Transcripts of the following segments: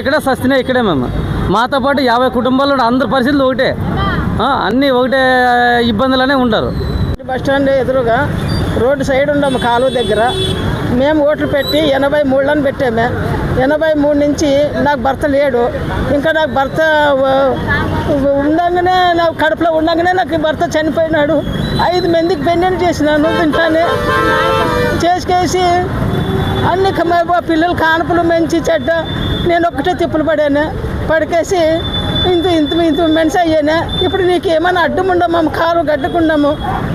ఇక్కడే సస్తినే ఇక్కడే మేము. మాతో పాటు యాభై కుటుంబాలు అందరి పరిస్థితులు ఒకటే. అన్నీ ఒకటే ఇబ్బందులనే ఉంటారు బస్ స్టాండ్ ఎదురుగా రోడ్డు సైడ్ ఉన్నాము కాలువ దగ్గర. మేము ఓట్లు పెట్టి ఎనభై మూడులను పెట్టాము. ఎనభై మూడు నుంచి నాకు భర్త లేడు. ఇంకా నాకు భర్త ఉండగానే ఉండంగానే నాకు కడుపులో ఉండగానే నాకు భర్త చనిపోయినాడు. ఐదు మందికి పెన్నెండు చేసినాను తింటానే చేసుకేసి అన్ని పిల్లలు కానుపులు మంచి చెడ్డ. నేను ఒక్కటే తిప్పులు పడాను. పడికేసి ఇంత ఇంత ఇంత మనిషి అయ్యాను. ఇప్పుడు నీకు ఏమైనా అడ్డం ఉండమా కాలు గడ్డకుండాము.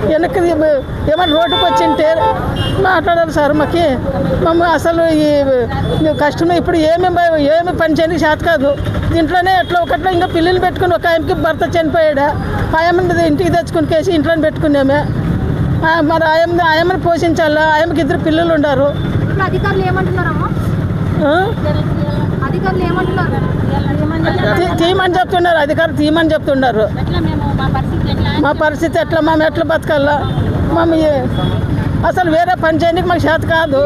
వెనక్కి ఏమైనా రోడ్డుకు వచ్చింటే మాట్లాడాలి సార్ మాకి. మమ్మ అసలు ఈ ఈ కష్టం ఇప్పుడు ఏమి ఏమి పని చేయడానికి చేత కాదు. దీంట్లోనే ఎట్లా ఒకట్లో ఇంకా పిల్లలు పెట్టుకుని ఒక ఆయనకి భర్త చనిపోయాడు? ఆయమ్మది ఇంటికి తెచ్చుకుని కేసి ఇంట్లోనే పెట్టుకున్నామే. మరి ఆయమ్మ ఆయమ్మని పోషించాలా? ఆయమ్మకి ఇద్దరు పిల్లలు ఉన్నారు ఇప్పుడు అధికారులు ఏమంటున్నారమ్మా ఆ? అధికారులు ఏమంటున్నారు? తీ- తీయమని చెప్తున్నారు. అధికారులు తీయమని చెప్తున్నారు. మా పరిస్థితి ఎట్లా మా పరిస్థితి ఎట్లా? మేము ఎట్లా బతకాలా? మేము ఏ- అసలు వేరే పని చేయడానికి మాకు చేత కాదు.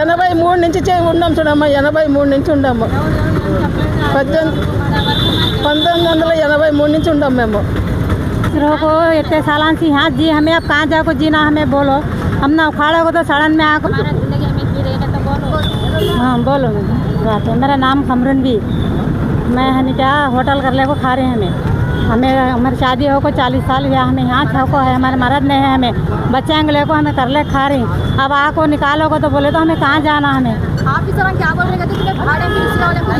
ఎనభై మూడు నుంచి ఉన్నాం చూడమ్మా. ఎనభై మూడు నుంచి ఉన్నాము. పద్దెనిమిది పంతొమ్మిది వందల ఎనభై మూడు నుంచి ఉన్నాం మేము. लोगों को इतने सालन से यहाँ जी हमें अब कहाँ जाको जीना हमें बोलो। हम ना उखाड़े को तो सड़न में आको रहे तो बोलो। हाँ बोलो। बात है मेरा नाम खमरन भी। मैं क्या होटल कर ले को खा रहे हैं हमें। हमें हमारी शादी हो को चालीस साल हुआ हमें यहाँ छो को है हमारे मर्द नहीं है हमें। बच्चे अंगले को हमें कर ले खा रही अब आको निकालो को तो बोले तो हमें कहाँ जाना हमें? आप इस तरह क्या बोल रहे थे तुम्हें भाड़े में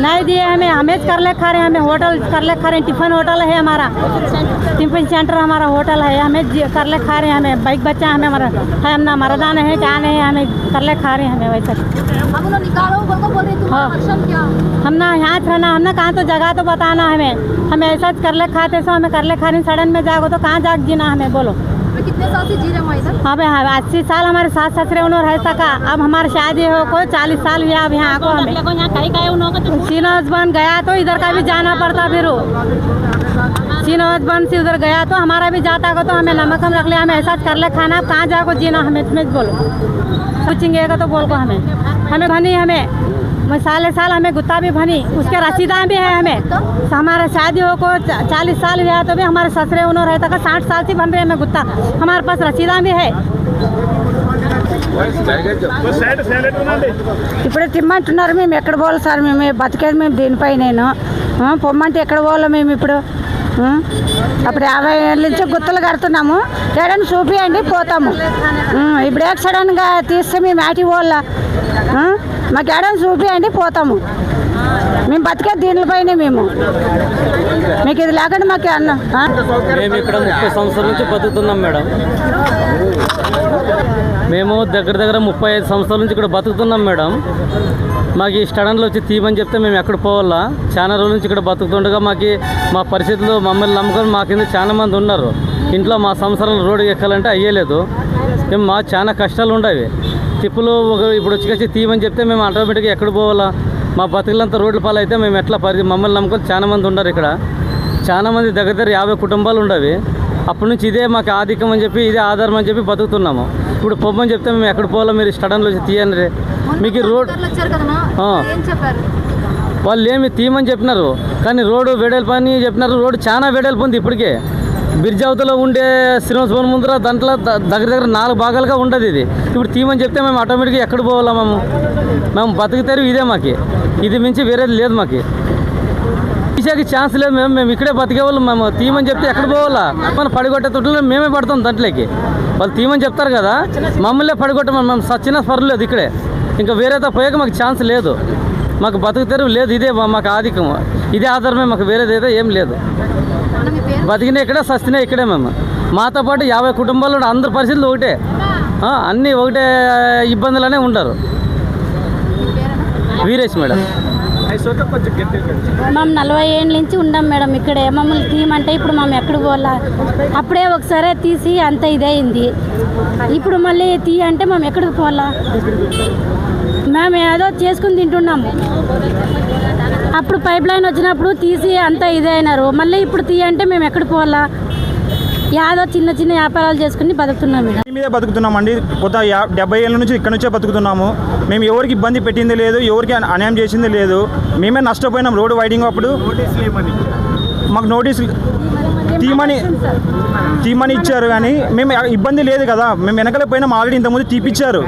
नहीं दिए हमें हमें कर ले खा रहे हैं हमें होटल कर ले खा रहे हैं टिफ़िन होटल है हमारा। टिफ़िन सेंटर हमारा होटल है हमें कर ले खा रहे हैं हमें बाइक बच्चा हमें हमारा है हम ना मरदान है क्या नहीं है हमें कर ले खा रहे हैं हमें वैसे। हम हाँ। ना यहाँ रहना हम ना कहाँ तो जगह तो बताना हमें। हमें ऐसा कर ले खाते सो हमें कर ले खा रही सड़न में जाओ तो कहाँ जाग जीना हमें बोलो। रहे हैं भाई हाँ अस्सी साल हमारे सास ससुरे उन्होंने रह सका अब हमारी शादी हो को चालीस साल हुआ अब यहाँ आको हमें। सीनोज गया तो इधर का भी जाना पड़ता फिर। सीनोज बन से उधर गया तो हमारा भी जाता को तो हमें नमक हम रख लिया हमें ऐसा कर ले खाना अब कहाँ जाको जीना हमें, तुम्हें बोलो। पूछेंगे तो बोल को हमें। हमें भनी हमें। मैं साले साल हमें गुत्ता भी भनी उसके रसीदा भी है हमें तो हमारा शादी हो को चा- चालीस साल हुआ तो भी हमारे ससुरे उन्होंने रहता का साठ साल से बन रहे हमें गुत्ता हमारे पास रसीदा भी है ఇప్పుడే తిమ్మంటున్నారు మేము ఎక్కడ పోవాలి సార్ మేము బతికేది మేము దీనిపై నేను ఆ, పొమ్మంటే ఎక్కడ పోవాలి మేము ఇప్పుడు ఆ? అప్పుడు యాభై ఏళ్ళ నుంచి గుత్తలు కడుతున్నాము ఏడని చూపియండి పోతాము ఆ, ఇప్పుడు ఏ సడన్గా తీస్తే మేము యాటి పోవాలా ఆ? మాకు ఏడని చూపియండి పోతాము. మేము బతికే దీనిపైనే మేము. మీకు ఇది లేకుండా మాకు అన్న మేము ఇక్కడ ముప్పై సంవత్సరాల నుంచి బతుకుతున్నాం మేడం. మేము దగ్గర దగ్గర ముప్పై ఐదు సంవత్సరాల నుంచి ఇక్కడ బతుకుతున్నాం మేడం. మాకు ఈ స్టడన్లో వచ్చి తీయమని చెప్తే మేము ఎక్కడ పోవాలా? చాలా రోజుల నుంచి ఇక్కడ బతుకుతుండగా మాకు మా పరిస్థితులు మమ్మల్ని నమ్ముకొని మా కింద చాలా మంది ఉన్నారు. ఇంట్లో మా సంవత్సరాలు రోడ్డు ఎక్కాలంటే అయ్యేలేదు మేము మా చాలా కష్టాలు ఉండేవి. తిప్పులు ఒక ఇప్పుడు వచ్చి తీయమని చెప్తే మేము ఆటోమేటిక్గా ఎక్కడ పోవాలా? మా బతుకులంతా రోడ్ల పాలైతే మేము ఎట్లా పరి మమ్మల్ని నమ్ముకొని చాలా మంది ఉన్నారు ఇక్కడ. చాలా మంది దగ్గర దగ్గర యాభై కుటుంబాలు ఉండవి. అప్పటి నుంచి ఇదే మాకు ఆధిక్యం అని చెప్పి ఇదే ఆధారం అని చెప్పి బతుకుతున్నాము. ఇప్పుడు పొమ్మని చెప్తే మేము ఎక్కడ పోవాలో మీరు స్టడన్లో తీయండి. మీకు రోడ్ వాళ్ళు ఏమి తీయమని చెప్పినారు. కానీ రోడ్డు వెడల్పు అని చెప్పినారు. రోడ్డు చాలా వెడల్పు ఉంది ఇప్పటికే. బ్రిడ్జ్ అవతల ఉండే శ్రీనివాసపురం ముందర దాంట్లో దగ్గర దగ్గర నాలుగు భాగాలుగా ఉండదు ఇది. ఇప్పుడు తీమని చెప్తే మేము ఆటోమేటిక్గా ఎక్కడ పోవాలా మేము? మేము బతుకుతారు ఇదే మాకు. ఇది మించి వేరేది లేదు మాకు. తీసేకి ఛాన్స్ లేదు మేము మేము ఇక్కడే బతికేవాళ్ళు మేము. తీయమని చెప్తే ఎక్కడ పోవాలా? మనం పడిగొట్టే తొట్టులో మేమే పడతాం దాంట్లోకి. వాళ్ళు తీయమని చెప్తారు కదా మమ్మల్ని పడిగొట్టమని మేము సచ్చిన పర్లేదు ఇక్కడే. ఇంకా వేరేతో పోయాక మాకు ఛాన్స్ లేదు. మాకు బతుకు తెరువు లేదు ఇదే మాకు ఆధిక్యం. ఇదే ఆధారమే మాకు వేరేది ఏం లేదు. బతికిన ఇక్కడే సస్తున్నా ఇక్కడే మేము. మాతో పాటు యాభై కుటుంబాలు ఉన్న అందరి పరిస్థితులు ఒకటే. ఆ, అన్నీ ఒకటే ఇబ్బందులనే ఉంటారు. వీరేష్ మేడం. మేము నలభై ఏళ్ళ నుంచి ఉండం మేడం ఇక్కడే. మమ్మల్ని తీయమంటే ఇప్పుడు మేము ఎక్కడ పోవాలా? అప్పుడే ఒకసారి తీసి అంత ఇదయింది. ఇప్పుడు మళ్ళీ తీ అంటే మేము ఎక్కడికి పోవాలా? మేము ఏదో చేసుకుని తింటున్నాము. అప్పుడు పైప్ లైన్ వచ్చినప్పుడు తీసి అంతా ఇదే అయినారు మళ్ళీ ఇప్పుడు తీయంటే మేము ఎక్కడికి పోవాలా? యాదో చిన్న చిన్న వ్యాపారాలు చేసుకుని బతుకుతున్నాం మేడం. ఈ మీదే బతుకుతున్నామండి. కొత్త డెబ్బై ఏళ్ళ నుంచి ఇక్కడ నుంచే బతుకుతున్నాము. మేము ఎవరికి ఇబ్బంది పెట్టింది లేదు ఎవరికి అన్యాయం చేసింది లేదు. మేమే నష్టపోయినాం రోడ్డు వైడింగ్ అప్పుడు. మాకు నోటీస్ తీమని తీమని ఇచ్చారు కానీ మేము ఇబ్బంది లేదు కదా. మేము వెనకలే పోయినాం ఆల్రెడీ ఇంతకుముందు తీపిచ్చారు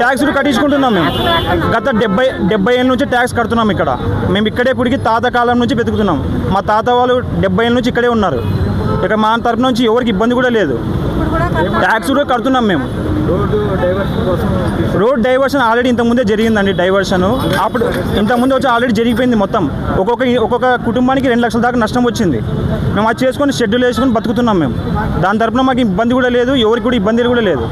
ట్యాక్స్లు కట్టించుకుంటున్నాం మేము. గత డెబ్బై డెబ్బై ఏళ్ళ నుంచి ట్యాక్స్ కడుతున్నాం ఇక్కడ. మేము ఇక్కడే పుడికి తాత కాలం నుంచి బతుకుతున్నాం మా తాత వాళ్ళు డెబ్బై ఏళ్ళ నుంచి ఇక్కడే ఉన్నారు. ఇక్కడ మా తరపు నుంచి ఎవరికి ఇబ్బంది కూడా లేదు. ట్యాక్స్ కూడా కడుతున్నాం మేము. రోడ్ డైవర్షన్ ఆల్రెడీ ఇంతకుముందే జరిగిందండి డైవర్షన్ అప్పుడు ఇంతకుముందు వచ్చి ఆల్రెడీ జరిగిపోయింది మొత్తం. ఒక్కొక్క ఒక్కొక్క కుటుంబానికి రెండు లక్షల దాకా నష్టం వచ్చింది. మేము అది చేసుకొని షెడ్యూల్ వేసుకొని బతుకుతున్నాం మేము. దాని తరపున మాకు ఇబ్బంది కూడా లేదు ఎవరికి కూడా ఇబ్బంది కూడా లేదు.